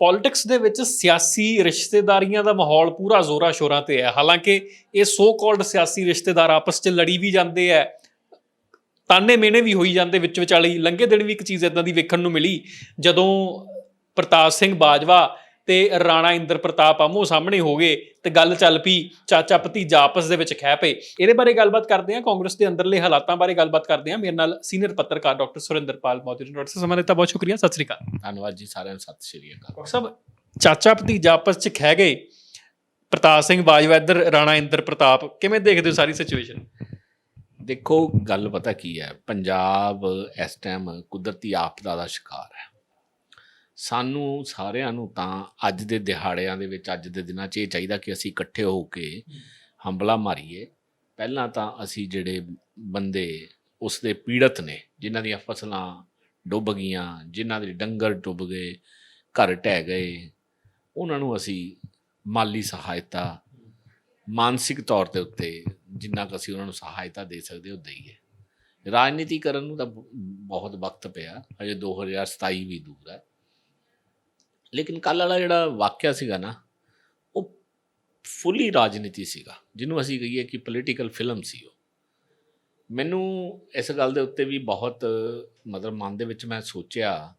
Politics ਦੇ ਵਿੱਚ ਸਿਆਸੀ ਰਿਸ਼ਤੇਦਾਰੀਆਂ ਦਾ ਮਾਹੌਲ ਪੂਰਾ ਜ਼ੋਰਾ ਸ਼ੋਰਾਂ ਤੇ ਹੈ। ਹਾਲਾਂਕਿ ਇਹ ਸੋ ਕਾਲਡ ਸਿਆਸੀ ਰਿਸ਼ਤੇਦਾਰ ਆਪਸ 'ਚ ਲੜੀ ਵੀ ਜਾਂਦੇ ਹੈ ਤਾਨੇ ਮੇਨੇ ਵੀ ਹੋਈ ਜਾਂਦੇ ਵਿੱਚ ਵਿਚਾਲੇ ਲੰਘੇ ਦਿਨ ਵੀ ਇੱਕ ਚੀਜ਼ ਇਦਾਂ ਦੀ ਵੇਖਣ ਨੂੰ ਮਿਲੀ, ਜਦੋਂ ਪ੍ਰਤਾਪ ਸਿੰਘ ਬਾਜਵਾ ਤੇ ਰਾਣਾ ਇੰਦਰ ਪ੍ਰਤਾਪ ਆਮੋ ਸਾਹਮਣੇ ਹੋ ਗਏ ਤੇ ਗੱਲ ਚੱਲ ਪਈ ਚਾਚਾ ਭਤੀਜਾ ਆਪਸ ਦੇ ਵਿੱਚ ਖਹਿ ਪਏ। ਇਹਦੇ ਬਾਰੇ ਗੱਲਬਾਤ ਕਰਦੇ ਹਾਂ ਕਾਂਗਰਸ ਦੇ ਅੰਦਰਲੇ ਹਾਲਾਤਾਂ ਬਾਰੇ ਗੱਲਬਾਤ ਕਰਦੇ ਹਾਂ। ਮੇਰੇ ਨਾਲ ਸੀਨੀਅਰ ਪੱਤਰਕਾਰ ਡਾਕਟਰ ਸੁਰਿੰਦਰਪਾਲ ਮੌਜੂਦ ਨੇ। ਡਾਕਟਰ ਸਾਹਿਬ ਸਮਾਂ ਦਿੱਤਾ ਬਹੁਤ ਸ਼ੁਕਰੀਆ ਸਤਿ ਸ੍ਰੀ ਅਕਾਲ। ਧੰਨਵਾਦ ਜੀ ਸਾਰਿਆਂ ਨੂੰ ਸਤਿ ਸ਼੍ਰੀ ਅਕਾਲ। ਡਾਕਟਰ ਸਾਹਿਬ ਚਾਚਾ ਭਤੀਜਾ ਆਪਸ ਚ ਖਹਿ ਗਏ। ਪ੍ਰਤਾਪ ਸਿੰਘ ਬਾਜਵਾ ਇੱਧਰ ਰਾਣਾ ਇੰਦਰ ਪ੍ਰਤਾਪ ਕਿਵੇਂ ਦੇਖਦੇ ਹੋ ਸਾਰੀ ਸਿਚੁਏਸ਼ਨ ਦੇਖੋ ਗੱਲ ਪਤਾ ਕੀ ਹੈ? ਪੰਜਾਬ ਇਸ ਟਾਈਮ ਕੁਦਰਤੀ ਆਪਦਾ ਦਾ ਸ਼ਿਕਾਰ ਹੈ। ਸਾਨੂੰ ਸਾਰਿਆਂ ਨੂੰ ਤਾਂ ਅੱਜ ਦੇ ਦਿਹਾੜਿਆਂ ਦੇ ਵਿੱਚ, ਅੱਜ ਦੇ ਦਿਨਾਂ 'ਚ ਇਹ ਚਾਹੀਦਾ ਕਿ ਅਸੀਂ ਇਕੱਠੇ ਹੋ ਕੇ ਹੰਬਲਾ ਮਾਰੀਏ। ਪਹਿਲਾਂ ਤਾਂ ਅਸੀਂ ਜਿਹੜੇ ਬੰਦੇ ਉਸ ਦੇ ਪੀੜਤ ਨੇ, ਜਿਨ੍ਹਾਂ ਦੀਆਂ ਫਸਲਾਂ ਡੁੱਬ ਗਈਆਂ, ਜਿਨ੍ਹਾਂ ਦੇ ਡੰਗਰ ਡੁੱਬ ਗਏ, ਘਰ ਢਹਿ ਗਏ, ਉਹਨਾਂ ਨੂੰ ਅਸੀਂ ਮਾਲੀ ਸਹਾਇਤਾ ਮਾਨਸਿਕ ਤੌਰ ਤੇ ਉੱਤੇ ਜਿੰਨਾ ਕੁ ਅਸੀਂ ਉਹਨਾਂ ਨੂੰ ਸਹਾਇਤਾ ਦੇ ਸਕਦੇ ਉਹ ਦਈਏ। ਰਾਜਨੀਤੀ ਕਰਨ ਨੂੰ ਤਾਂ ਬਹੁਤ ਵਕਤ ਪਿਆ ਅਜੇ 2027 ਵੀ ਦੂਰ ਹੈ। ਲੇਕਿਨ ਕੱਲ ਵਾਲਾ ਜਿਹੜਾ ਵਾਕਿਆ ਸੀਗਾ ਨਾ, ਉਹ ਫੁੱਲੀ ਰਾਜਨੀਤੀ ਸੀਗਾ, ਜਿਹਨੂੰ ਅਸੀਂ ਕਹੀਏ ਕਿ ਪੋਲੀਟੀਕਲ ਫਿਲਮ ਸੀ ਉਹ। ਮੈਨੂੰ ਇਸ ਗੱਲ ਦੇ ਉੱਤੇ ਵੀ ਬਹੁਤ ਮਤਲਬ ਮਨ ਦੇ ਵਿੱਚ ਮੈਂ ਸੋਚਿਆ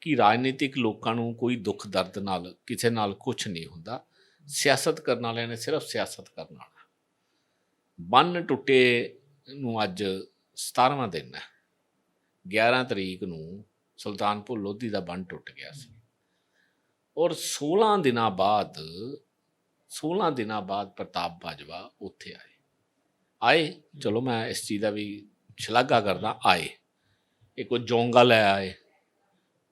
ਕਿ ਰਾਜਨੀਤਿਕ ਲੋਕਾਂ ਨੂੰ ਕੋਈ ਦੁੱਖ ਦਰਦ ਨਾਲ, ਕਿਸੇ ਨਾਲ ਕੁਝ ਨਹੀਂ ਹੁੰਦਾ। ਸਿਆਸਤ ਕਰਨ ਵਾਲਿਆਂ ਨੇ ਸਿਰਫ ਸਿਆਸਤ ਕਰਨ ਵਾਲਾ। ਬੰਨ ਟੁੱਟੇ ਨੂੰ ਅੱਜ 17ਵਾਂ ਦਿਨ ਹੈ। 11 ਤਰੀਕ ਨੂੰ ਸੁਲਤਾਨਪੁਰ ਲੋਧੀ ਦਾ ਬੰਨ ਟੁੱਟ ਗਿਆ ਸੀ। ਔਰ 16 ਦਿਨਾਂ ਬਾਅਦ 16 ਦਿਨਾਂ ਬਾਅਦ ਪ੍ਰਤਾਪ ਬਾਜਵਾ ਉੱਥੇ ਆਏ। ਆਏ, ਚਲੋ ਮੈਂ ਇਸ ਚੀਜ਼ ਦਾ ਵੀ ਸ਼ਲਾਘਾ ਕਰਦਾ, ਆਏ। ਇਹ ਕੋਈ ਜੋਂਗਾ ਲੈ ਆਏ।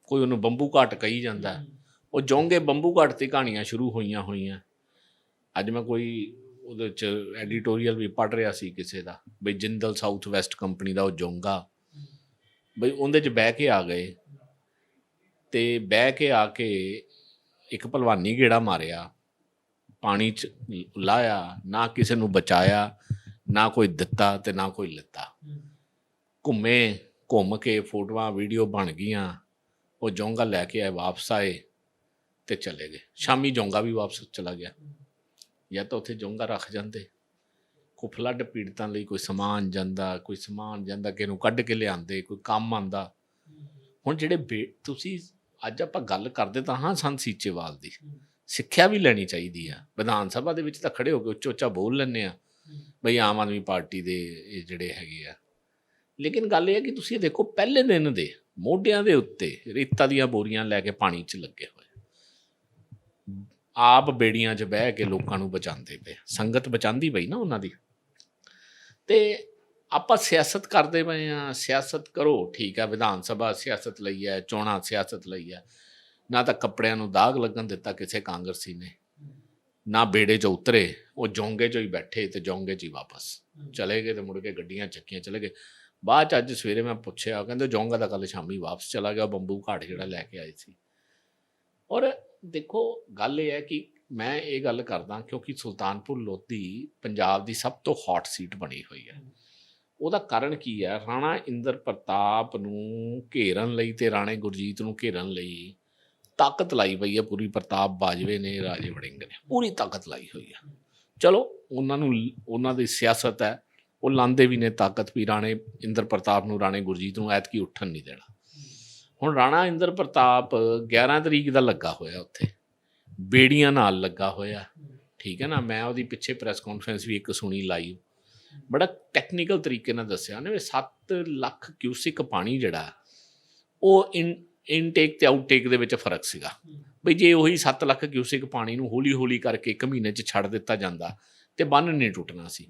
ਕੋਈ ਉਹਨੂੰ ਬੰਬੂ ਘਾਟ ਕਹੀ ਜਾਂਦਾ। ਉਹ ਜੋਂਗੇ ਬੰਬੂ ਘਾਟ ਤੇ ਕਹਾਣੀਆਂ ਸ਼ੁਰੂ ਹੋਈਆਂ ਹੋਈਆਂ। ਅੱਜ ਮੈਂ ਕੋਈ ਉਹਦੇ ਚ ਐਡੀਟੋਰੀਅਲ ਵੀ ਪੜ੍ਹ ਰਿਹਾ ਸੀ ਕਿਸੇ ਦਾ। ਬਈ ਜਿੰਦਲ ਸਾਊਥ ਵੈਸਟ ਕੰਪਨੀ ਦਾ ਉਹ ਜੋਂਗਾ। ਬਈ ਉਹਦੇ ਚ ਬਹਿ ਕੇ ਆ ਗਏ। ਤੇ ਬਹਿ ਕੇ ਆ ਕੇ ਇੱਕ ਭਲਵਾਨੀ ਗੇੜਾ ਮਾਰਿਆ, ਪਾਣੀ ਚ ਲਾਇਆ, ਨਾ ਕਿਸੇ ਨੂੰ ਬਚਾਇਆ, ਨਾ ਕੋਈ ਦਿੱਤਾ ਤੇ ਨਾ ਕੋਈ ਲਿੱਤਾ। ਘੁੰਮੇ, ਘੁੰਮ ਕੇ ਫੋਟੋਆਂ, ਵੀਡੀਓ ਬਣ ਗਈਆਂ, ਉਹ ਜੋਂਗਾ ਲੈ ਕੇ ਆਏ, ਵਾਪਸ ਆਏ ਤੇ ਚਲੇ ਗਏ। ਸ਼ਾਮੀ ਜੋਂਗਾ ਵੀ ਵਾਪਸ ਚਲਾ ਗਿਆ। ਜਾਂ ਤਾਂ ਉੱਥੇ ਜੋਂਗਾ ਰੱਖ ਜਾਂਦੇ। ਕੋਈ ਫਲੱਡ ਪੀੜਤਾਂ ਲਈ ਕੋਈ ਸਮਾਨ ਜਾਂਦਾ, ਕੋਈ ਸਮਾਨ ਜਾਂਦਾ, ਕਿਸੇ ਨੂੰ ਕੱਢ ਕੇ ਲਿਆਂਦੇ, ਕੋਈ ਕੰਮ ਆਂਦਾ ਹੁਣ ਜਿਹੜੇ ਬੇ- ਤੁਸੀਂ ਅੱਜ ਆਪਾਂ ਗੱਲ ਕਰਦੇ ਤਾਂ ਹਾਂ ਸੰਤ ਸੀਚੇਵਾਲ ਦੀ। ਸਿੱਖਿਆ ਵੀ ਲੈਣੀ ਚਾਹੀਦੀ ਆ। ਵਿਧਾਨ ਸਭਾ ਦੇ ਵਿੱਚ ਤਾਂ ਖੜੇ ਹੋ ਕੇ ਉੱਚਾ ਉੱਚਾ ਬੋਲ ਲੈਂਦੇ ਆ। ਬਈ ਆਮ ਆਦਮੀ ਪਾਰਟੀ ਦੇ ਇਹ ਜਿਹੜੇ ਹੈਗੇ ਆ। ਲੇਕਿਨ ਗੱਲ ਇਹ ਹੈ ਕਿ ਤੁਸੀਂ ਦੇਖੋ, ਪਹਿਲੇ ਦਿਨ ਦੇ ਮੋਢਿਆਂ ਦੇ ਉੱਤੇ ਰੇਤਾ ਦੀਆਂ ਬੋਰੀਆਂ ਲੈ ਕੇ ਪਾਣੀ 'ਚ ਲੱਗੇ ਹੋਏ ਆਪ ਬੇੜੀਆਂ 'ਚ ਬਹਿ ਕੇ ਲੋਕਾਂ ਨੂੰ ਬਚਾਉਂਦੇ ਪਏ ਸੰਗਤ ਬਚਾਉਂਦੀ ਪਈ ਨਾ ਉਹਨਾਂ ਦੀ। ਤੇ ਆਪਾਂ ਸਿਆਸਤ ਕਰਦੇ ਪਏ ਆ ਸਿਆਸਤ ਕਰੋ ਠੀਕ ਹੈ ਵਿਧਾਨ ਸਭਾ ਸਿਆਸਤ ਲਈ ਹੈ ਚੋਣਾਂ ਸਿਆਸਤ ਲਈ ਹੈ। ਨਾ ਤਾਂ ਕੱਪੜਿਆਂ ਨੂੰ ਦਾਗ ਲੱਗਣ ਦਿੱਤਾ ਕਿਸੇ ਕਾਂਗਰਸੀ ਨੇ ਨਾ ਬੇੜੇ 'ਚ ਉਤਰੇ ਉਹ ਜੋਂਗੇ 'ਚ ਹੀ ਬੈਠੇ ਤੇ ਜੋਂਗੇ 'ਚ ਹੀ ਵਾਪਸ। ਚਲੇ ਗਏ ਤੇ ਮੁੜ ਕੇ ਗੱਡੀਆਂ ਚੱਕੀਆਂ ਚਲੇ ਗਏ। ਬਾਅਦ ਚ ਅੱਜ ਸਵੇਰੇ ਮੈਂ ਪੁੱਛਿਆ ਕਹਿੰਦੇ ਜੋਂਗਾ ਦਾ ਕੱਲ ਸ਼ਾਮੀ ਵਾਪਸ ਚਲਾ ਗਿਆ ਬੰਬੂ ਘਾਟ ਜਿਹੜਾ ਲੈ ਕੇ ਆਏ ਸੀ। ਔਰ ਦੇਖੋ ਗੱਲ ਇਹ ਹੈ ਕਿ ਮੈਂ ਇਹ ਗੱਲ ਕਰਦਾ ਕਿਉਂਕਿ ਸੁਲਤਾਨਪੁਰ ਲੋਧੀ ਪੰਜਾਬ ਦੀ ਸਭ ਤੋਂ ਹੌਟ ਸੀਟ ਬਣੀ ਹੋਈ ਹੈ। ਉਹਦਾ ਕਾਰਨ ਕੀ ਹੈ? ਰਾਣਾ ਇੰਦਰ ਪ੍ਰਤਾਪ ਨੂੰ ਘੇਰਨ ਲਈ ਤੇ ਰਾਣੇ ਗੁਰਜੀਤ ਨੂੰ ਘੇਰਨ ਲਈ ਤਾਕਤ ਲਾਈ ਪਈ ਹੈ। ਪੂਰੀ ਪ੍ਰਤਾਪ ਬਾਜਵੇ ਨੇ, ਰਾਜੇ ਵੜਿੰਗ ਨੇ। ਪੂਰੀ ਤਾਕਤ ਲਾਈ ਹੋਈ ਹੈ। ਚਲੋ, ਉਹਨਾਂ ਨੂੰ, ਉਹਨਾਂ ਦੀ ਸਿਆਸਤ ਹੈ। ਉਹ ਲਾਂਦੇ ਵੀ ਨੇ ਤਾਕਤ ਵੀ ਰਾਣੇ ਇੰਦਰ ਪ੍ਰਤਾਪ ਨੂੰ, ਰਾਣੇ ਗੁਰਜੀਤ ਨੂੰ ਐਤਕੀ ਉੱਠਣ ਨਹੀਂ ਦੇਣਾ। ਹੁਣ ਰਾਣਾ ਇੰਦਰ ਪ੍ਰਤਾਪ 11 ਤਰੀਕ ਦਾ ਲੱਗਾ ਹੋਇਆ ਉੱਥੇ। ਬੇੜੀਆਂ ਨਾਲ ਲੱਗਾ ਹੋਇਆ। ਠੀਕ ਹੈ ਨਾ? ਮੈਂ ਉਹਦੀ ਪਿੱਛੇ ਪ੍ਰੈਸ ਕਾਨਫਰੰਸ ਵੀ ਇੱਕ ਸੁਣੀ ਲਾਈਵ ਬੜਾ ਟੈਕਨੀਕਲ ਤਰੀਕੇ ਨਾਲ ਦੱਸਿਆ ਉਹਨੇ ਵੀ 7 ਲੱਖ ਕਿਊਸਿਕ ਪਾਣੀ ਜਿਹੜਾ, ਉਹ ਇਨ ਇਨਟੇਕ ਤੇ ਆਊਟਟੇਕ ਦੇ ਵਿੱਚ ਫ਼ਰਕ ਸੀਗਾ। ਬਈ ਜੇ ਉਹੀ 7 ਲੱਖ ਕਿਊਸਿਕ ਪਾਣੀ ਨੂੰ ਹੌਲੀ ਹੌਲੀ ਕਰਕੇ ਇੱਕ ਮਹੀਨੇ 'ਚ ਛੱਡ ਦਿੱਤਾ ਜਾਂਦਾ, ਤੇ ਬੰਨ ਨਹੀਂ ਟੁੱਟਣਾ ਸੀ।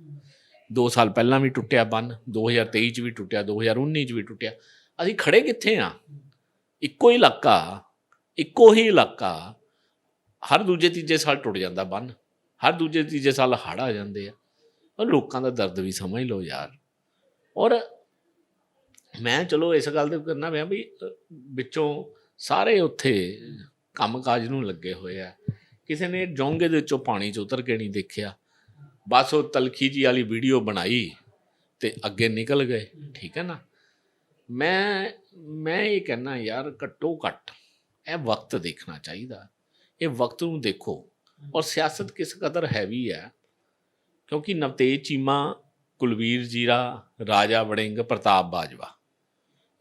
2 ਸਾਲ ਪਹਿਲਾਂ ਵੀ ਟੁੱਟਿਆ ਬੰਨ 2023 ਚ ਵੀ ਟੁੱਟਿਆ 2019 ਚ ਵੀ ਟੁੱਟਿਆ। ਅਸੀਂ ਖੜੇ ਕਿੱਥੇ ਆ? ਇੱਕੋ ਹੀ ਇਲਾਕਾ, ਇੱਕੋ ਹੀ ਇਲਾਕਾ, ਹਰ ਦੂਜੇ ਤੀਜੇ ਸਾਲ ਟੁੱਟ ਜਾਂਦਾ ਬੰਨ, ਹਰ ਦੂਜੇ ਤੀਜੇ ਸਾਲ ਹੜ੍ਹ ਆ ਜਾਂਦੇ ਆ। ਉਹ ਲੋਕਾਂ ਦਾ ਦਰਦ ਵੀ ਸਮਝ ਲਓ ਯਾਰ। ਔਰ ਮੈਂ ਚਲੋ ਇਸ ਗੱਲ ਤੇ ਕਰਨਾ ਪਿਆ ਵੀ ਵਿੱਚੋਂ ਸਾਰੇ ਉੱਥੇ ਕੰਮਕਾਜ ਨੂੰ ਲੱਗੇ ਹੋਏ ਆ। ਕਿਸੇ ਨੇ ਜੋਂਗੇ ਦੇ ਵਿੱਚੋਂ ਪਾਣੀ ਚ ਉਤਰ ਕੇ ਨਹੀਂ ਦੇਖਿਆ। ਬਸ ਉਹ ਤਲਖੀ ਜੀ ਵਾਲੀ ਵੀਡੀਓ ਬਣਾਈ ਤੇ ਅੱਗੇ ਨਿਕਲ ਗਏ, ਠੀਕ ਹੈ ਨਾ? ਮੈਂ ਮੈਂ ਇਹ ਕਹਿਣਾ ਯਾਰ ਘੱਟੋ ਘੱਟ ਇਹ ਵਕਤ ਦੇਖਣਾ ਚਾਹੀਦਾ। ਇਹ ਵਕਤ ਨੂੰ ਦੇਖੋ। ਔਰ ਸਿਆਸਤ ਕਿਸ ਕਦਰ ਹੈਵੀ ਹੈ ਕਿਉਂਕਿ ਨਵਤੇਜ ਚੀਮਾ ਕੁਲਵੀਰ ਜੀਰਾ, ਰਾਜਾ ਵੜਿੰਗ, ਪ੍ਰਤਾਪ ਬਾਜਵਾ।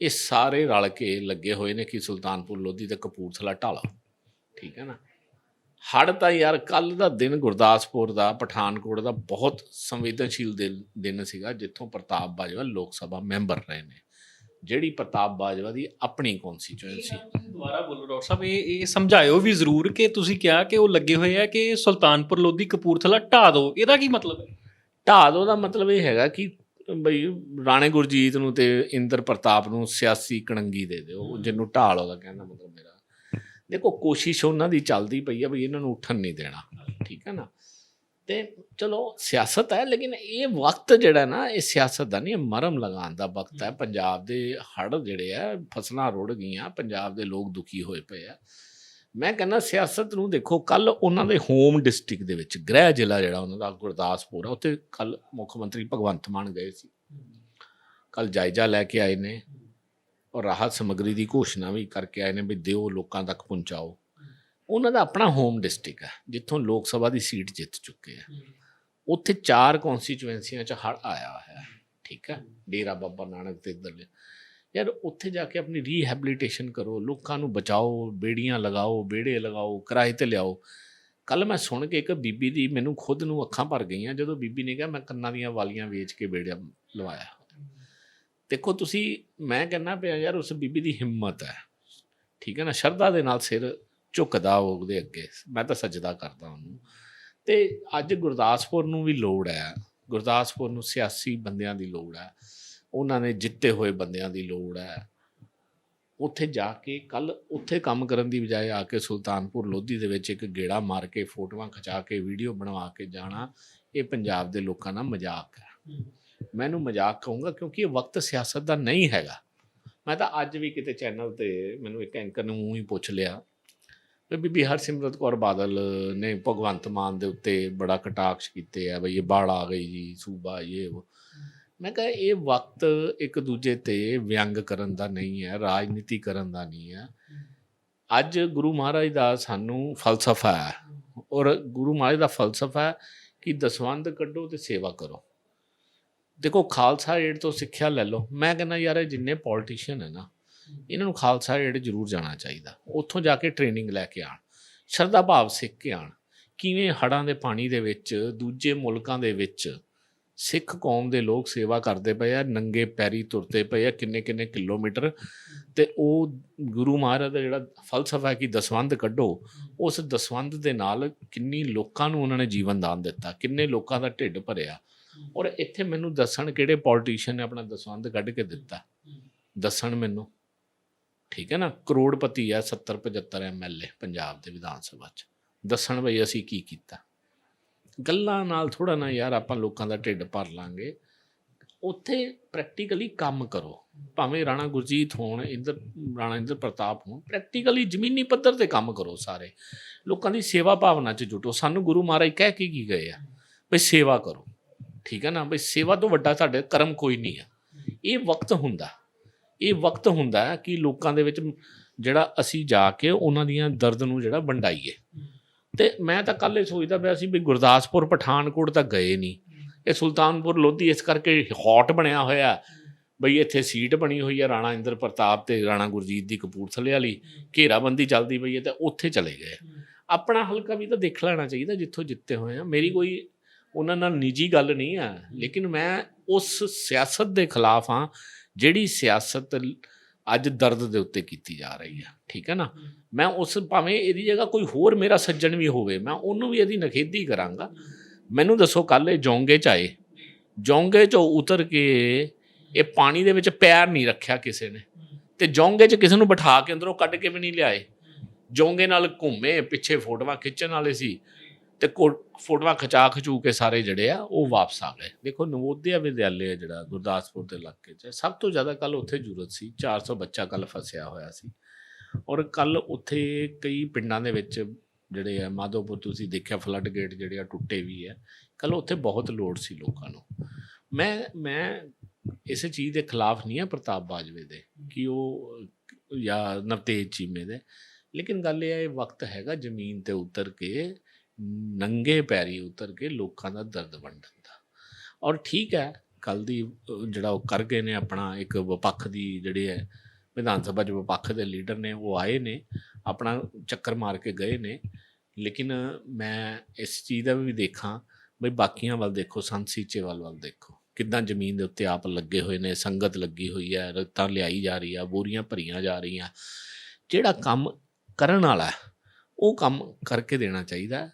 ਇਹ ਸਾਰੇ ਰਲ ਕੇ ਲੱਗੇ ਹੋਏ ਨੇ ਕਿ ਸੁਲਤਾਨਪੁਰ ਲੋਧੀ ਤੇ ਕਪੂਰਥਲਾ ਢਾਲਾ। ਠੀਕ ਹੈ ਨਾ? ਹੜ ਤਾਂ ਯਾਰ ਕੱਲ ਦਾ ਦਿਨ ਗੁਰਦਾਸਪੁਰ ਦਾ, ਪਠਾਨਕੋਟ ਦਾ ਬਹੁਤ ਸੰਵੇਦਨਸ਼ੀਲ ਦਿਨ ਦਿਨ ਸੀਗਾ, ਜਿੱਥੋਂ ਪ੍ਰਤਾਪ ਬਾਜਵਾ ਲੋਕ ਸਭਾ ਮੈਂਬਰ ਰਹੇ ਨੇ। ਜਿਹੜੀ ਪ੍ਰਤਾਪ ਬਾਜਵਾ ਦੀ ਆਪਣੀ ਕੌਨਸਟੀਚੁਐਂਸੀ ਦੁਬਾਰਾ ਬੋਲੋ ਡਾਕਟਰ ਸਾਹਿਬ ਇਹ ਇਹ ਸਮਝਾਇਓ ਵੀ ਜ਼ਰੂਰ ਕਿ ਤੁਸੀਂ ਕਿਹਾ ਕਿ ਉਹ ਲੱਗੇ ਹੋਏ ਆ ਕਿ ਸੁਲਤਾਨਪੁਰ ਲੋਧੀ ਕਪੂਰਥਲਾ ਢਾ ਦਿਓ ਇਹਦਾ ਕੀ ਮਤਲਬ ਹੈ? ਢਾਹ ਦੋ ਦਾ ਮਤਲਬ ਇਹ ਹੈਗਾ ਕਿ ਬਈ ਰਾਣੇ ਗੁਰਜੀਤ ਨੂੰ ਤੇ ਇੰਦਰ ਪ੍ਰਤਾਪ ਨੂੰ ਸਿਆਸੀ ਕਣੰਗੀ ਦੇ ਦਿਓ। ਜਿਹਨੂੰ ਢਾਲ ਉਹਦਾ ਕਹਿੰਦਾ ਮਤਲਬ ਮੇਰਾ। ਦੇਖੋ ਕੋਸ਼ਿਸ਼ ਉਹਨਾਂ ਦੀ ਚੱਲਦੀ ਪਈ ਆ ਵੀ ਇਹਨਾਂ ਨੂੰ ਉੱਠਣ ਨਹੀਂ ਦੇਣਾ। ਠੀਕ ਹੈ ਨਾ? ਤੇ ਚਲੋ ਸਿਆਸਤ ਹੈ ਲੇਕਿਨ ਇਹ ਵਕਤ ਜਿਹੜਾ ਨਾ ਇਹ ਸਿਆਸਤ ਦਾ ਨਹੀਂ ਮਰਮ ਲਗਾਉਣ ਦਾ ਵਕਤ ਹੈ। ਪੰਜਾਬ ਦੇ ਹੜ ਜਿਹੜੇ ਆ ਫਸਲਾਂ ਰੁੜ ਗਈਆਂ ਪੰਜਾਬ ਦੇ ਲੋਕ ਦੁਖੀ ਹੋਏ ਪਏ ਆ। ਮੈਂ ਕਹਿੰਦਾ ਸਿਆਸਤ ਨੂੰ ਦੇਖੋ ਕੱਲ ਉਹਨਾਂ ਦੇ ਹੋਮ ਡਿਸਟ੍ਰਿਕਟ ਦੇ ਵਿੱਚ ਗ੍ਰਹਿ ਜ਼ਿਲ੍ਹਾ ਜਿਹੜਾ ਉਹਨਾਂ ਦਾ ਗੁਰਦਾਸਪੁਰ ਆ ਉੱਥੇ ਕੱਲ ਮੁੱਖ ਮੰਤਰੀ ਭਗਵੰਤ ਮਾਨ ਗਏ ਸੀ। ਕੱਲ ਜਾਇਜ਼ਾ ਲੈ ਕੇ ਆਏ ਨੇ ਔਰ ਰਾਹਤ ਸਮੱਗਰੀ ਦੀ ਘੋਸ਼ਣਾ ਵੀ ਕਰਕੇ ਆਏ ਨੇ ਵੀ ਦਿਓ ਲੋਕਾਂ ਤੱਕ ਪਹੁੰਚਾਓ। ਉਹਨਾਂ ਦਾ ਆਪਣਾ ਹੋਮ ਡਿਸਟ੍ਰਿਕਟ ਹੈ ਜਿੱਥੋਂ ਲੋਕ ਸਭਾ ਦੀ ਸੀਟ ਜਿੱਤ ਚੁੱਕੇ ਆ। ਉੱਥੇ ਚਾਰ ਕਨਸਟੀਚੁਐਂਸੀਆਂ ਚ ਹੜ ਆਇਆ ਹੋਇਆ ਹੈ ਠੀਕ ਹੈ? ਡੇਰਾ ਬਾਬਾ ਨਾਨਕ ਤੇ ਇੱਧਰਲੇ। ਯਾਰ ਉੱਥੇ ਜਾ ਕੇ ਆਪਣੀ ਰੀਹੈਬਿਲਿਟੇਸ਼ਨ ਕਰੋ ਲੋਕਾਂ ਨੂੰ ਬਚਾਓ ਬੇੜੀਆਂ ਲਗਾਓ ਬੇੜੇ ਲਗਾਓ ਕਿਰਾਏ ਤੇ ਲਿਆਓ। ਕੱਲ ਮੈਂ ਸੁਣ ਕੇ ਇੱਕ ਬੀਬੀ ਦੀ ਮੈਨੂੰ ਖੁਦ ਨੂੰ ਅੱਖਾਂ ਭਰ ਗਈਆਂ ਜਦੋਂ ਬੀਬੀ ਨੇ ਕਿਹਾ ਮੈਂ ਕੰਨਾਂ ਦੀਆਂ ਵਾਲੀਆਂ ਵੇਚ ਕੇ ਬੇੜਿਆ ਲਵਾਇਆ ਦੇਖੋ ਤੁਸੀਂ ਮੈਂ ਕਹਿੰਦਾ ਪਿਆ ਯਾਰ ਉਸ ਬੀਬੀ ਦੀ ਹਿੰਮਤ ਹੈ ਠੀਕ ਹੈ ਨਾ? ਸ਼ਰਧਾ ਦੇ ਨਾਲ ਸਿਰ ਝੁਕਦਾ ਉਹਦੇ ਅੱਗੇ। ਮੈਂ ਤਾਂ ਸਜਦਾ ਕਰਦਾ ਉਹਨੂੰ। ਤੇ ਅੱਜ ਗੁਰਦਾਸਪੁਰ ਨੂੰ ਵੀ ਲੋੜ ਹੈ। ਗੁਰਦਾਸਪੁਰ ਨੂੰ ਸਿਆਸੀ ਬੰਦਿਆਂ ਦੀ ਲੋੜ ਹੈ। ਉਹਨਾਂ ਨੇ ਜਿੱਤੇ ਹੋਏ ਬੰਦਿਆਂ ਦੀ ਲੋੜ ਹੈ। ਉੱਥੇ ਜਾ ਕੇ ਕੱਲ ਉੱਥੇ ਕੰਮ ਕਰਨ ਦੀ ਬਜਾਏ ਆ ਕੇ ਸੁਲਤਾਨਪੁਰ ਲੋਧੀ ਦੇ ਵਿੱਚ ਇੱਕ ਗੇੜਾ ਮਾਰ ਕੇ ਫੋਟੋਆਂ ਖਿਚਾ ਕੇ, ਵੀਡੀਓ ਬਣਵਾ ਕੇ ਜਾਣਾ, ਇਹ ਪੰਜਾਬ ਦੇ ਲੋਕਾਂ ਦਾ ਮਜ਼ਾਕ ਹੈ। ਮੈਂ ਇਹਨੂੰ ਮਜ਼ਾਕ ਕਹੂੰਗਾ ਕਿਉਂਕਿ ਇਹ ਵਕਤ ਸਿਆਸਤ ਦਾ ਨਹੀਂ ਹੈਗਾ। ਮੈਂ ਤਾਂ ਅੱਜ ਵੀ ਕਿਤੇ ਚੈਨਲ ਤੇ ਮੈਨੂੰ ਇੱਕ ਐਂਕਰ ਨੇ ਮੂੰਹ ਹੀ ਪੁੱਛ ਲਿਆ। ਵੀ ਬੀਬੀ ਹਰਸਿਮਰਤ ਕੌਰ ਬਾਦਲ ਨੇ ਭਗਵੰਤ ਮਾਨ ਦੇ ਉੱਤੇ ਬੜਾ ਕਟਾਕਸ਼ ਕੀਤੇ ਆ, ਬਈ ਇਹ ਬਾੜ ਆ ਗਈ ਜੀ, ਸੂਬਾ ਇਹ ਉਹ। ਮੈਂ ਕਿਹਾ ਇਹ ਵਕਤ ਇੱਕ ਦੂਜੇ ਤੇ ਵਿਅੰਗ ਕਰਨ ਦਾ ਨਹੀਂ ਹੈ, ਰਾਜਨੀਤੀ ਕਰਨ ਦਾ ਨਹੀਂ ਹੈ। ਅੱਜ ਗੁਰੂ ਮਹਾਰਾਜ ਦਾ ਸਾਨੂੰ ਫਲਸਫਾ ਹੈ ਔਰ ਗੁਰੂ ਮਹਾਰਾਜ ਦਾ ਫਲਸਫਾ ਹੈ ਕਿ ਦਸਵੰਦ ਕੱਢੋ ਤੇ ਸੇਵਾ ਕਰੋ। ਦੇਖੋ ਖਾਲਸਾ ਏਡ ਤੋਂ ਸਿੱਖਿਆ ਲੈ ਲਓ। ਮੈਂ ਕਹਿੰਦਾ ਯਾਰ ਇਹ ਜਿੰਨੇ ਪੋਲੀਟੀਸ਼ੀਅਨ ਹੈ ਨਾ ਇਹਨਾਂ ਨੂੰ ਖਾਲਸਾ ਏਡ ਜ਼ਰੂਰ ਜਾਣਾ ਚਾਹੀਦਾ। ਉੱਥੋਂ ਜਾ ਕੇ ਟ੍ਰੇਨਿੰਗ ਲੈ ਕੇ ਆਣ ਸ਼ਰਧਾ ਭਾਵ ਸਿੱਖ ਕੇ ਆਣ ਕਿਵੇਂ ਹੜਾਂ ਦੇ ਪਾਣੀ ਦੇ ਵਿੱਚ, ਦੂਜੇ ਮੁਲਕਾਂ ਦੇ ਵਿੱਚ ਸਿੱਖ ਕੌਮ ਦੇ ਲੋਕ ਸੇਵਾ ਕਰਦੇ ਪਏ ਆ, ਨੰਗੇ ਪੈਰੀ ਤੁਰਦੇ ਪਏ ਆ ਕਿੰਨੇ ਕਿੰਨੇ ਕਿਲੋਮੀਟਰ। ਤੇ ਉਹ ਗੁਰੂ ਮਹਾਰਾਜ ਦਾ ਜਿਹੜਾ ਫਲਸਫਾ ਹੈ ਕਿ ਦਸਵੰਦ ਕੱਢੋ, ਉਸ ਦਸਵੰਦ ਦੇ ਨਾਲ ਕਿੰਨੀ ਲੋਕਾਂ ਨੂੰ ਉਹਨਾਂ ਨੇ ਜੀਵਨ ਦਾਨ ਦਿੱਤਾ, ਕਿੰਨੇ ਲੋਕਾਂ ਦਾ ਢਿੱਡ ਭਰਿਆ। ਔਰ ਇੱਥੇ ਮੈਨੂੰ ਦੱਸਣ ਕਿਹੜੇ ਪੋਲੀਟੀਸ਼ੀਅਨ ਨੇ ਆਪਣਾ ਦਸਵੰਦ ਕੱਢ ਕੇ ਦਿੱਤਾ? ਦੱਸਣ ਮੈਨੂੰ। ਠੀਕ ਹੈ ਨਾ? ਕਰੋੜਪਤੀ ਆ 70 75 ਐਮਐਲਏ ਪੰਜਾਬ ਦੇ ਵਿਧਾਨ ਸਭਾ 'ਚ। ਦੱਸਣ ਬਈ ਅਸੀਂ ਕੀ ਕੀਤਾ? ਗੱਲਾਂ ਨਾਲ ਥੋੜਾ ਨਾ ਯਾਰ ਆਪਾਂ ਲੋਕਾਂ ਦਾ ਢਿੱਡ ਭਰ ਲਾਂਗੇ। ਉੱਥੇ ਪ੍ਰੈਕਟੀਕਲੀ ਕੰਮ ਕਰੋ। ਭਾਵੇਂ ਰਾਣਾ ਗੁਰਜੀਤ ਹੋਣ, ਇੰਦਰ, ਰਾਣਾ ਇੰਦਰ ਪ੍ਰਤਾਪ ਹੋਣ ਪ੍ਰੈਕਟੀਕਲੀ ਜ਼ਮੀਨੀ ਪੱਧਰ ਤੇ ਕੰਮ ਕਰੋ ਸਾਰੇ। ਲੋਕਾਂ ਦੀ ਸੇਵਾ ਭਾਵਨਾ 'ਚ ਜੁਟੋ। ਸਾਨੂੰ ਗੁਰੂ ਮਹਾਰਾਜ ਕਹਿ ਕੇ ਕੀ ਗਏ ਆ? ਵੀ ਸੇਵਾ ਕਰੋ। ਠੀਕ ਹੈ ਨਾ? ਬਈ ਸੇਵਾ ਤੋਂ ਵੱਡਾ ਸਾਡੇ ਕਰਮ ਕੋਈ ਨਹੀਂ ਆ। ਇਹ ਵਕਤ ਹੁੰਦਾ। ਇਹ ਵਕਤ ਹੁੰਦਾ ਹੈ ਕਿ ਲੋਕਾਂ ਦੇ ਵਿੱਚ ਜਿਹੜਾ ਅਸੀਂ ਜਾ ਕੇ ਉਹਨਾਂ ਦੀਆਂ ਦਰਦ ਨੂੰ ਜਿਹੜਾ ਵੰਡਾਈਏ। ਤੇ ਮੈਂ ਤਾਂ ਕੱਲ ਇਹ ਸੋਚਦਾ ਪਿਆ ਸੀ ਵੀ ਗੁਰਦਾਸਪੁਰ, ਪਠਾਨਕੋਟ ਤਾਂ ਗਏ ਨਹੀਂ ਇਹ ਸੁਲਤਾਨਪੁਰ ਲੋਧੀ ਇਸ ਕਰਕੇ ਹੌਟ ਬਣਿਆ ਹੋਇਆ। ਬਈ ਇੱਥੇ ਸੀਟ ਬਣੀ ਹੋਈ ਹੈ ਰਾਣਾ ਇੰਦਰ ਪ੍ਰਤਾਪ ਤੇ ਰਾਣਾ ਗੁਰਜੀਤ ਦੀ ਕਪੂਰਥਲੇ ਵਾਲੀ। ਘੇਰਾਬੰਦੀ ਚੱਲਦੀ ਪਈ ਹੈ ਤੇ ਉੱਥੇ ਚਲੇ ਗਏ। ਆਪਣਾ ਹਲਕਾ ਵੀ ਤਾਂ ਦੇਖ ਲੈਣਾ ਚਾਹੀਦਾ ਜਿੱਥੋਂ ਜਿੱਤੇ ਹੋਏ ਆ। ਮੇਰੀ ਕੋਈ ਉਹਨਾਂ ਨਾਲ ਨਿੱਜੀ ਗੱਲ ਨਹੀਂ ਆ। ਲੇਕਿਨ ਮੈਂ ਉਸ ਸਿਆਸਤ ਦੇ ਖਿਲਾਫ ਹਾਂ ਜਿਹੜੀ ਸਿਆਸਤ ਅੱਜ ਦਰਦ ਦੇ ਉੱਤੇ ਕੀਤੀ ਜਾ ਰਹੀ ਹੈ ਠੀਕ ਹੈ ਨਾ? ਮੈਂ ਉਸ ਭਾਵੇਂ ਇਹਦੀ ਜਗ੍ਹਾ ਕੋਈ ਹੋਰ ਮੇਰਾ ਸੱਜਣ ਵੀ ਹੋਵੇ ਮੈਂ ਉਹਨੂੰ ਵੀ ਇਹਦੀ ਨਖੇਦੀ ਕਰਾਂਗਾ। ਮੈਨੂੰ ਦੱਸੋ ਕੱਲ ਇਹ ਜੋਂਗੇ ਚ ਆਏ। ਜੋਂਗੇ ਚੋਂ ਉਤਰ ਕੇ ਇਹ ਪਾਣੀ ਦੇ ਵਿੱਚ ਪੈਰ ਨਹੀਂ ਰੱਖਿਆ ਕਿਸੇ ਨੇ। ਤੇ ਜੋਂਗੇ ਚ ਕਿਸੇ ਨੂੰ ਬਿਠਾ ਕੇ ਅੰਦਰੋਂ ਕੱਢ ਕੇ ਵੀ ਨਹੀਂ ਲਿਆਏ। ਜੋਂਗੇ ਨਾਲ ਘੁੰਮੇ ਪਿੱਛੇ ਫੋਟੋਆਂ ਖਿੱਚਣ ਵਾਲੇ ਸੀ। ਤੇ ਕੋ- ਫੋਟੋਆਂ ਖਿਚਾ ਖਚੂ ਕੇ ਸਾਰੇ ਜਿਹੜੇ ਆ, ਉਹ ਵਾਪਸ ਆ ਗਏ। ਦੇਖੋ, ਨਵੋਦਿਆ ਵਿਦਿਆਲਿਆ ਜਿਹੜਾ ਗੁਰਦਾਸਪੁਰ ਦੇ ਇਲਾਕੇ 'ਚ, ਸਭ ਤੋਂ ਜ਼ਿਆਦਾ ਕੱਲ ਉੱਥੇ ਜ਼ਰੂਰਤ ਸੀ। 400 ਬੱਚਾ ਕੱਲ ਫਸਿਆ ਹੋਇਆ ਸੀ। ਔਰ ਕੱਲ ਉੱਥੇ ਕਈ ਪਿੰਡਾਂ ਦੇ ਵਿੱਚ ਜਿਹੜੇ ਆ, ਮਾਧੋਪੁਰ ਤੁਸੀਂ ਦੇਖਿਆ ਫਲੱਡ ਗੇਟ ਜਿਹੜੇ ਆ, ਟੁੱਟੇ ਵੀ ਹੈ ਕੱਲ ਉੱਥੇ ਬਹੁਤ ਲੋੜ ਸੀ ਲੋਕਾਂ ਨੂੰ। ਮੈਂ ਮੈਂ ਇਸੇ ਚੀਜ਼ ਦੇ ਖਿਲਾਫ ਨਹੀਂ ਆ ਪ੍ਰਤਾਪ ਬਾਜਵੇ ਦੇ, ਕਿ ਉਹ, ਜਾਂ ਨਵਤੇਜ ਚੀਮੇ ਦੇ। ਲੇਕਿਨ ਗੱਲ ਇਹ ਹੈ ਇਹ ਵਕਤ ਹੈਗਾ ਜ਼ਮੀਨ ਤੇ ਉਤਰ ਕੇ ਨੰਗੇ ਪੈਰੀ ਉਤਰ ਕੇ ਲੋਕਾਂ ਦਾ ਦਰਦ ਵੰਡਣ ਦਿੰਦਾ ਔਰ ਠੀਕ ਹੈ ਕੱਲ ਦੀ ਜਿਹੜਾ ਉਹ ਕਰ ਗਏ ਨੇ ਆਪਣਾ ਇੱਕ ਵਿਪੱਖ ਦੀ ਜਿਹੜੇ ਹੈ, ਵਿਧਾਨ ਸਭਾ ਚ ਵਿਪੱਖ ਦੇ ਲੀਡਰ ਨੇ, ਉਹ ਆਏ ਨੇ, ਆਪਣਾ ਚੱਕਰ ਮਾਰ ਕੇ ਗਏ ਨੇ। ਲੇਕਿਨ ਮੈਂ ਇਸ ਚੀਜ਼ ਦਾ ਵੀ ਦੇਖਾਂ, ਬਈ ਬਾਕੀਆਂ ਵੱਲ ਦੇਖੋ, ਸੰਤ ਵੱਲ ਵੱਲ ਦੇਖੋ। ਕਿੱਦਾਂ ਜ਼ਮੀਨ ਦੇ ਉੱਤੇ ਆਪ ਲੱਗੇ ਹੋਏ ਨੇ, ਸੰਗਤ ਲੱਗੀ ਹੋਈ ਹੈ ਰਤਾਂ ਲਿਆਈ ਜਾ ਰਹੀ ਆ, ਬੋਰੀਆਂ ਭਰੀਆਂ ਜਾ ਰਹੀਆਂ। ਜਿਹੜਾ ਕੰਮ ਕਰਨ ਵਾਲਾ ਉਹ ਕੰਮ ਕਰਕੇ ਦੇਣਾ ਚਾਹੀਦਾ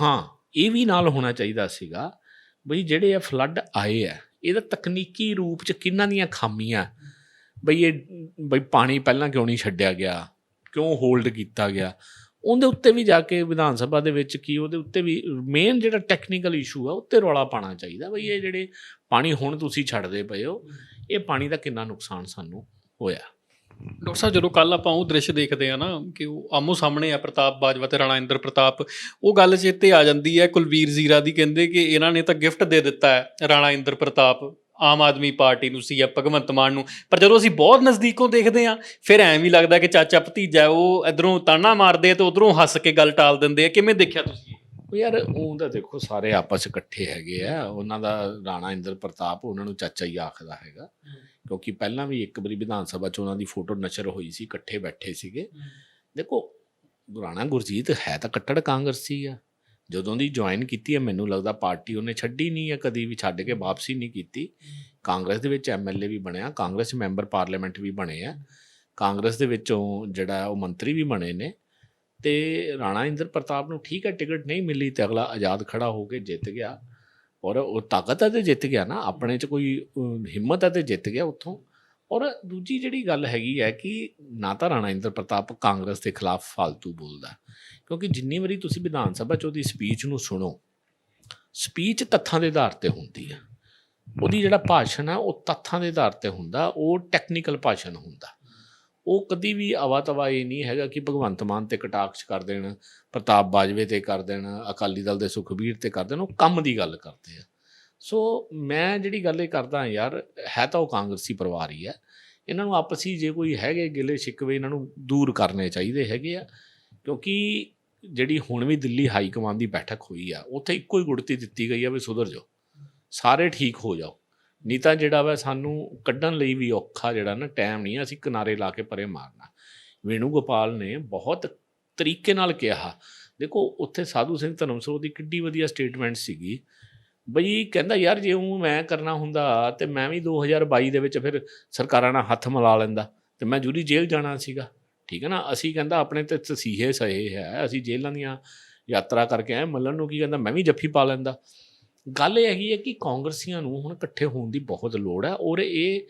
ਹਾਂ, ਇਹ ਵੀ ਨਾਲ ਹੋਣਾ ਚਾਹੀਦਾ ਸੀਗਾ ਬਈ ਜਿਹੜੇ ਆ ਫਲੱਡ ਆਏ ਆ, ਇਹਦਾ ਤਕਨੀਕੀ ਰੂਪ ਚ ਕਿੰਨਾਂ ਦੀਆਂ ਖਾਮੀਆਂ? ਬਈ ਇਹ, ਬਈ ਪਾਣੀ ਪਹਿਲਾਂ ਕਿਉਂ ਨਹੀਂ ਛੱਡਿਆ ਗਿਆ? ਕਿਉਂ ਹੋਲਡ ਕੀਤਾ ਗਿਆ? ਉਹਦੇ ਉੱਤੇ ਵੀ ਜਾ ਕੇ ਵਿਧਾਨ ਸਭਾ ਦੇ ਵਿੱਚ ਕੀ ਉਹਦੇ ਉੱਤੇ ਵੀ ਮੇਨ ਜਿਹੜਾ ਟੈਕਨੀਕਲ ਇਸ਼ੂ ਆ, ਉੱਤੇ ਰੌਲਾ ਪਾਣਾ ਚਾਹੀਦਾ ਬਈ ਇਹ ਜਿਹੜੇ ਪਾਣੀ ਹੁਣ ਤੁਸੀਂ ਛੱਡਦੇ ਪਏ ਹੋ, ਇਹ ਪਾਣੀ ਦਾ ਕਿੰਨਾ ਨੁਕਸਾਨ ਸਾਨੂੰ ਹੋਇਆ। ਡਾਕਟਰ ਸਾਹਿਬ, ਜਦੋਂ ਕੱਲ ਆਪਾਂ ਉਹ ਦ੍ਰਿਸ਼ ਦੇਖਦੇ ਆ ਨਾ, ਕਿ ਉਹ ਆਮੋ ਸਾਹਮਣੇ ਆ ਪ੍ਰਤਾਪ ਬਾਜਵਾ ਤੇ ਰਾਣਾ ਇੰਦਰ ਪ੍ਰਤਾਪ, ਉਹ ਗੱਲ ਚੇਤੇ ਆ ਜਾਂਦੀ ਹੈ, ਕੁਲਵੀਰ ਜ਼ੀਰਾ ਦੀ ਕਹਿੰਦੇ ਕਿ ਇਹਨਾਂ ਨੇ ਤਾਂ ਗਿਫਟ ਦੇ ਦਿੱਤਾ ਹੈ ਰਾਣਾ ਇੰਦਰ ਪ੍ਰਤਾਪ, ਆਮ ਆਦਮੀ ਪਾਰਟੀ ਨੂੰ ਸੀ ਜਾਂ ਭਗਵੰਤ ਮਾਨ ਨੂੰ। ਪਰ ਜਦੋਂ ਅਸੀਂ ਬਹੁਤ ਨਜ਼ਦੀਕੋਂ ਦੇਖਦੇ ਆ ਫਿਰ ਐਂ ਵੀ ਲੱਗਦਾ ਕਿ ਚਾਚਾ ਭਤੀਜਾ ਉਹ ਇਧਰੋਂ ਤਾਨਾ ਮਾਰਦੇ ਆ ਤੇ ਉਧਰੋਂ ਹੱਸ ਕੇ ਗੱਲ ਟਾਲ ਦਿੰਦੇ ਆ। ਕਿਵੇਂ ਦੇਖਿਆ ਤੁਸੀਂ? ਉਹ ਯਾਰ, ਉਹ ਤਾਂ ਦੇਖੋ, ਸਾਰੇ ਆਪਸ ਇਕੱਠੇ ਹੈਗੇ ਆ। ਉਹਨਾਂ ਦਾ ਰਾਣਾ ਇੰਦਰ ਪ੍ਰਤਾਪ, ਉਹਨਾਂ ਨੂੰ ਚਾਚਾ ਹੀ ਆਖਦਾ ਹੈਗਾ। ਕਿਉਂਕਿ ਪਹਿਲਾਂ ਵੀ ਇੱਕ ਵਾਰੀ ਵਿਧਾਨ ਸਭਾ 'ਚ ਉਹਨਾਂ ਦੀ ਫੋਟੋ ਨਸ਼ਰ ਹੋਈ ਸੀ ਇਕੱਠੇ ਬੈਠੇ ਸੀਗੇ। ਦੇਖੋ ਰਾਣਾ ਗੁਰਜੀਤ ਹੈ ਤਾਂ ਕੱਟੜ ਕਾਂਗਰਸੀ ਆ। ਜਦੋਂ ਦੀ ਜੁਆਇਨ ਕੀਤੀ ਹੈ ਮੈਨੂੰ ਲੱਗਦਾ ਪਾਰਟੀ ਉਹਨੇ ਛੱਡੀ ਨਹੀਂ ਹੈ ਕਦੀ ਵੀ ਛੱਡ ਕੇ ਵਾਪਸੀ ਨਹੀਂ ਕੀਤੀ। ਕਾਂਗਰਸ ਦੇ ਵਿੱਚ ਐਮਐਲਏ ਵੀ ਬਣਿਆ ਕਾਂਗਰਸ ਮੈਂਬਰ ਪਾਰਲੀਮੈਂਟ ਵੀ ਬਣੇ ਆ। ਕਾਂਗਰਸ ਦੇ ਵਿੱਚੋਂ ਜਿਹੜਾ ਉਹ ਮੰਤਰੀ ਵੀ ਬਣੇ ਨੇ। ਤੇ ਰਾਣਾ ਇੰਦਰ ਪ੍ਰਤਾਪ ਨੂੰ ਠੀਕ ਹੈ ਟਿਕਟ ਨਹੀਂ ਮਿਲੀ ਤੇ ਅਗਲਾ ਆਜ਼ਾਦ ਖੜਾ ਹੋ ਕੇ ਜਿੱਤ ਗਿਆ। ਔਰ ਉਹ ਤਾਕਤ ਹੈ ਤੇ ਜਿੱਤ ਗਿਆ ਨਾ, ਆਪਣੇ 'ਚ ਕੋਈ ਹਿੰਮਤ ਹੈ ਤੇ ਜਿੱਤ ਗਿਆ ਉੱਥੋਂ। ਔਰ ਦੂਜੀ ਜਿਹੜੀ ਗੱਲ ਹੈਗੀ ਹੈ ਕਿ ਨਾ ਤਾਂ ਰਾਣਾ ਇੰਦਰ ਪ੍ਰਤਾਪ ਕਾਂਗਰਸ ਦੇ ਖਿਲਾਫ ਫालतू ਬੋਲਦਾ ਕਿਉਂਕਿ ਜਿੰਨੀ ਵਾਰੀ ਤੁਸੀਂ ਵਿਧਾਨ ਸਭਾ 'ਚ ਉਹਦੀ ਸਪੀਚ ਨੂੰ ਸੁਣੋ ਸਪੀਚ ਤੱਥਾਂ ਦੇ ਆਧਾਰ ਤੇ ਹੁੰਦੀ ਹੈ। ਉਹਦੀ ਜਿਹੜਾ ਭਾਸ਼ਣ ਆ ਉਹ ਤੱਥਾਂ ਦੇ ਆਧਾਰ ਤੇ ਹੁੰਦਾ, ਉਹ ਟੈਕਨੀਕਲ ਭਾਸ਼ਣ ਹੁੰਦਾ। ਉਹ ਕਦੀ ਵੀ ਆਵਾ ਤਵਾ ਇਹ ਨਹੀਂ ਹੈਗਾ ਕਿ ਭਗਵੰਤ ਮਾਨ ਤੇ ਕਟਾਕਸ਼ ਕਰ ਦੇਣ, ਪ੍ਰਤਾਪ ਬਾਜਵੇ ਤੇ ਕਰ ਦੇਣ, ਅਕਾਲੀ ਦਲ ਦੇ ਸੁਖਬੀਰ ਤੇ ਕਰ ਦੇਣ, ਉਹ ਕੰਮ ਦੀ ਗੱਲ ਕਰਦੇ ਆ। ਸੋ ਮੈਂ ਜਿਹੜੀ ਗੱਲ ਇਹ ਕਰਦਾ ਯਾਰ, ਹੈ ਤਾਂ ਉਹ ਕਾਂਗਰਸੀ ਪਰਿਵਾਰ ਹੀ ਹੈ। ਇਹਨਾਂ ਨੂੰ ਆਪਸੀ ਜੇ ਕੋਈ ਹੈਗੇ ਗਿਲੇ ਸ਼ਿਕਵੇ ਇਹਨਾਂ ਨੂੰ ਦੂਰ ਕਰਨੇ ਚਾਹੀਦੇ ਹੈਗੇ ਆ, ਕਿਉਂਕਿ ਜਿਹੜੀ ਹੁਣ ਵੀ ਦਿੱਲੀ ਹਾਈ ਕਮਾਂਡ ਦੀ ਬੈਠਕ ਹੋਈ ਆ, ਉੱਥੇ ਇੱਕੋ ਹੀ ਗੁੜਤੀ ਦਿੱਤੀ ਗਈ ਆ ਵੀ ਸੁਧਰ ਜਾਓ, ਸਾਰੇ ਠੀਕ ਹੋ ਜਾਓ। ਨਹੀਂ ਤਾਂ ਜਿਹੜਾ ਵਾ ਸਾਨੂੰ ਕੱਢਣ ਲਈ ਵੀ ਔਖਾ ਜਿਹੜਾ ਨਾ ਟਾਈਮ ਨਹੀਂ ਅਸੀਂ ਕਿਨਾਰੇ ਲਾ ਕੇ ਪਰੇ ਮਾਰਨਾ। ਵੇਣੂ ਗੋਪਾਲ ਨੇ ਬਹੁਤ ਤਰੀਕੇ ਨਾਲ ਕਿਹਾ। ਦੇਖੋ, ਉੱਥੇ ਸਾਧੂ ਸਿੰਘ ਧਰਮਸੋਤ ਦੀ ਕਿੱਡੀ ਵਧੀਆ ਸਟੇਟਮੈਂਟ ਸੀਗੀ। ਬਈ ਕਹਿੰਦਾ, ਯਾਰ, ਜੇ ਉਹ ਮੈਂ ਕਰਨਾ ਹੁੰਦਾ ਤੇ ਮੈਂ ਵੀ 2022 ਦੇ ਵਿੱਚ ਫਿਰ ਸਰਕਾਰਾਂ ਨਾਲ ਹੱਥ ਮਿਲਾ ਲੈਂਦਾ ਤੇ ਮੈਂ ਜੂਰੀ ਜੇਲ੍ਹ ਜਾਣਾ ਸੀਗਾ। ਠੀਕ ਹੈ ਨਾ? ਅਸੀਂ ਕਹਿੰਦਾ, ਆਪਣੇ ਤੇ ਤਸੀਹੇ ਸਹੇ ਹੈ, ਅਸੀਂ ਜੇਲ੍ਹਾਂ ਦੀਆਂ ਯਾਤਰਾ ਕਰਕੇ ਆਏ ਮੱਲਣ ਨੂੰ ਕੀ ਕਹਿੰਦਾ, ਮੈਂ ਵੀ ਜੱਫੀ ਪਾ ਲੈਂਦਾ। ਗੱਲ ਇਹ ਹੈਗੀ ਹੈ ਕਿ ਕਾਂਗਰਸੀਆਂ ਨੂੰ ਹੁਣ ਇਕੱਠੇ ਹੋਣ ਦੀ ਬਹੁਤ ਲੋੜ ਹੈ ਔਰ ਇਹ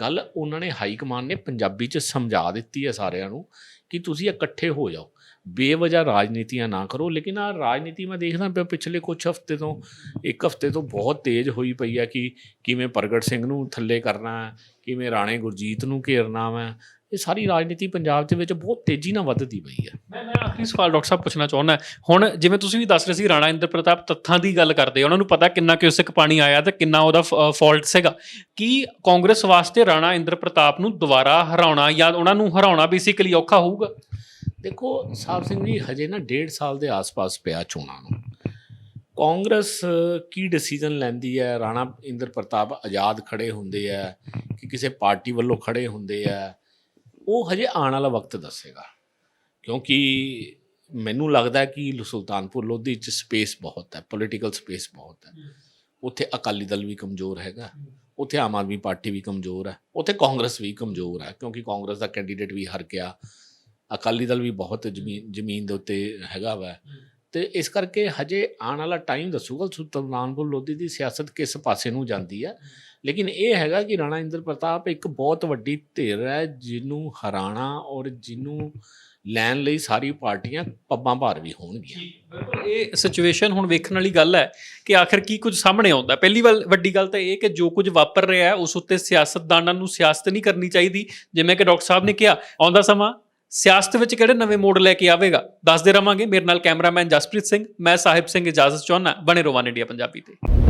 ਗੱਲ ਉਹਨਾਂ ਨੇ ਹਾਈ ਕਮਾਨ ਨੇ ਪੰਜਾਬੀ 'ਚ ਸਮਝਾ ਦਿੱਤੀ ਹੈ ਸਾਰਿਆਂ ਨੂੰ ਕਿ ਤੁਸੀਂ ਇਕੱਠੇ ਹੋ ਜਾਓ। ਬੇਵਜ੍ਹਾ ਰਾਜਨੀਤੀਆਂ ਨਾ ਕਰੋ, ਲੇਕਿਨ ਆ ਰਾਜਨੀਤੀ ਮੈਂ ਦੇਖਦਾ ਪਿਆ ਪਿਛਲੇ ਕੁਝ ਹਫ਼ਤੇ ਤੋਂ, ਇੱਕ ਹਫ਼ਤੇ ਤੋਂ ਬਹੁਤ ਤੇਜ਼ ਹੋਈ ਪਈ ਹੈ ਕਿ ਕਿਵੇਂ ਪ੍ਰਗਟ ਸਿੰਘ ਨੂੰ ਥੱਲੇ ਕਰਨਾ ਹੈ, ਕਿਵੇਂ ਰਾਣੇ ਗੁਰਜੀਤ ਨੂੰ ਘੇਰਨਾ ਵਾ ਇਹ ਸਾਰੀ ਰਾਜਨੀਤੀ ਪੰਜਾਬ ਦੇ ਵਿੱਚ ਬਹੁਤ ਤੇਜ਼ੀ ਨਾਲ ਵੱਧਦੀ ਪਈ ਹੈ। ਮੈਂ ਮੈਂ ਆਖਰੀ ਸਵਾਲ ਡਾਕਟਰ ਸਾਹਿਬ ਪੁੱਛਣਾ ਚਾਹੁੰਦਾ ਹੁਣ ਜਿਵੇਂ ਤੁਸੀਂ ਵੀ ਦੱਸ ਰਹੇ ਸੀ ਰਾਣਾ ਇੰਦਰ ਪ੍ਰਤਾਪ ਤੱਥਾਂ ਦੀ ਗੱਲ ਕਰਦੇ ਉਹਨਾਂ ਨੂੰ ਪਤਾ ਕਿੰਨਾ ਕਿਉਸਿਕ ਪਾਣੀ ਆਇਆ ਤੇ ਕਿੰਨਾ ਉਹਦਾ ਫਾਲਟ ਸੀਗਾ। ਕੀ ਕਾਂਗਰਸ ਵਾਸਤੇ ਰਾਣਾ ਇੰਦਰ ਪ੍ਰਤਾਪ ਨੂੰ ਦੁਬਾਰਾ ਹਰਾਉਣਾ ਜਾਂ ਉਹਨਾਂ ਨੂੰ ਹਰਾਉਣਾ ਬੇਸਿਕਲੀ ਔਖਾ ਹੋਊਗਾ? ਦੇਖੋ ਸਾਹਿਬ ਸਿੰਘ ਜੀ ਹਜੇ ਨਾ ਡੇਢ ਸਾਲ ਦੇ ਆਸ-ਪਾਸ ਪਿਆ ਚੋਣਾਂ ਨੂੰ। ਕਾਂਗਰਸ ਕੀ ਡਿਸੀਜਨ ਲੈਂਦੀ ਹੈ? ਰਾਣਾ ਇੰਦਰ ਪ੍ਰਤਾਪ ਆਜ਼ਾਦ ਖੜੇ ਹੁੰਦੇ ਆ ਕਿ ਕਿਸੇ ਪਾਰਟੀ ਵੱਲੋਂ ਖੜੇ ਹੁੰਦੇ ਆ? ਉਹ ਹਜੇ ਆਉਣ ਵਾਲਾ ਵਕਤ ਦੱਸੇਗਾ। ਕਿਉਂਕਿ ਮੈਨੂੰ ਲੱਗਦਾ ਕਿ ਸੁਲਤਾਨਪੁਰ ਲੋਧੀ ਚ ਸਪੇਸ ਬਹੁਤ ਹੈ ਪੋਲੀਟੀਕਲ ਸਪੇਸ ਬਹੁਤ ਹੈ। ਉੱਥੇ ਅਕਾਲੀ ਦਲ ਵੀ ਕਮਜ਼ੋਰ ਹੈਗਾ, ਉੱਥੇ ਆਮ ਆਦਮੀ ਪਾਰਟੀ ਵੀ ਕਮਜ਼ੋਰ ਹੈ, ਉੱਥੇ ਕਾਂਗਰਸ ਵੀ ਕਮਜ਼ੋਰ ਹੈ, ਕਿਉਂਕਿ ਕਾਂਗਰਸ ਦਾ ਕੈਂਡੀਡੇਟ ਵੀ ਹਰ ਗਿਆ ਅਕਾਲੀ ਦਲ ਵੀ ਬਹੁਤ ਜ਼ਮੀਨ ਜ਼ਮੀਨ ਦੇ ਉੱਤੇ ਹੈਗਾ ਵਾ। ਤੇ ਇਸ ਕਰਕੇ ਹਜੇ ਆਉਣ ਵਾਲਾ ਟਾਈਮ ਦੱਸੂਗਾ ਸੁਲਤਾਨਪੁਰ ਲੋਧੀ ਦੀ ਸਿਆਸਤ ਕਿਸ ਪਾਸੇ ਨੂੰ ਜਾਂਦੀ ਹੈ। ਲੇਕਿਨ ਇਹ ਹੈਗਾ ਕਿ ਰਾਣਾ ਇੰਦਰ ਪ੍ਰਤਾਪ ਇੱਕ ਬਹੁਤ ਵੱਡੀ ਧਿਰ ਹੈ, ਜਿਹਨੂੰ ਹਰਾਣਾ ਔਰ ਜਿਹਨੂੰ ਲੈਣ ਲਈ ਸਾਰੀ ਪਾਰਟੀਆਂ ਪੱਬਾਂ ਭਾਰ ਵੀ ਹੋਣਗੀਆਂ। ਇਹ ਸਿਚੁਏਸ਼ਨ ਹੁਣ ਵੇਖਣ ਵਾਲੀ ਗੱਲ ਹੈ ਕਿ ਆਖਰ ਕੀ ਕੁਝ ਸਾਹਮਣੇ ਆਉਂਦਾ ਪਹਿਲੀ ਵੱਲ, ਵੱਡੀ ਗੱਲ ਤਾਂ ਇਹ ਕਿ ਜੋ ਕੁਝ ਵਾਪਰ ਰਿਹਾ ਹੈ, ਉਸ ਉੱਤੇ ਸਿਆਸਤਦਾਨਾਂ ਨੂੰ ਸਿਆਸਤ ਨਹੀਂ ਕਰਨੀ ਚਾਹੀਦੀ। ਜਿਵੇਂ ਕਿ ਡਾਕਟਰ ਸਾਹਿਬ ਨੇ ਕਿਹਾ, ਆਉਂਦਾ ਸਮਾਂ ਸਿਆਸਤ ਵਿੱਚ ਕਿਹੜੇ ਨਵੇਂ ਮੋੜ ਲੈ ਕੇ ਆਵੇਗਾ? ਦੱਸਦੇ ਰਵਾਂਗੇ। ਮੇਰੇ ਨਾਲ ਕੈਮਰਾਮੈਨ ਜਸਪ੍ਰੀਤ ਸਿੰਘ, ਮੈਂ ਸਾਹਿਬ ਸਿੰਘ ਇਜਾਜ਼ਤ ਚਾਹੁੰਦਾ, ਬਣੇ ਰੋਵਾਨ ਇੰਡੀਆ ਪੰਜਾਬੀ ਤੇ।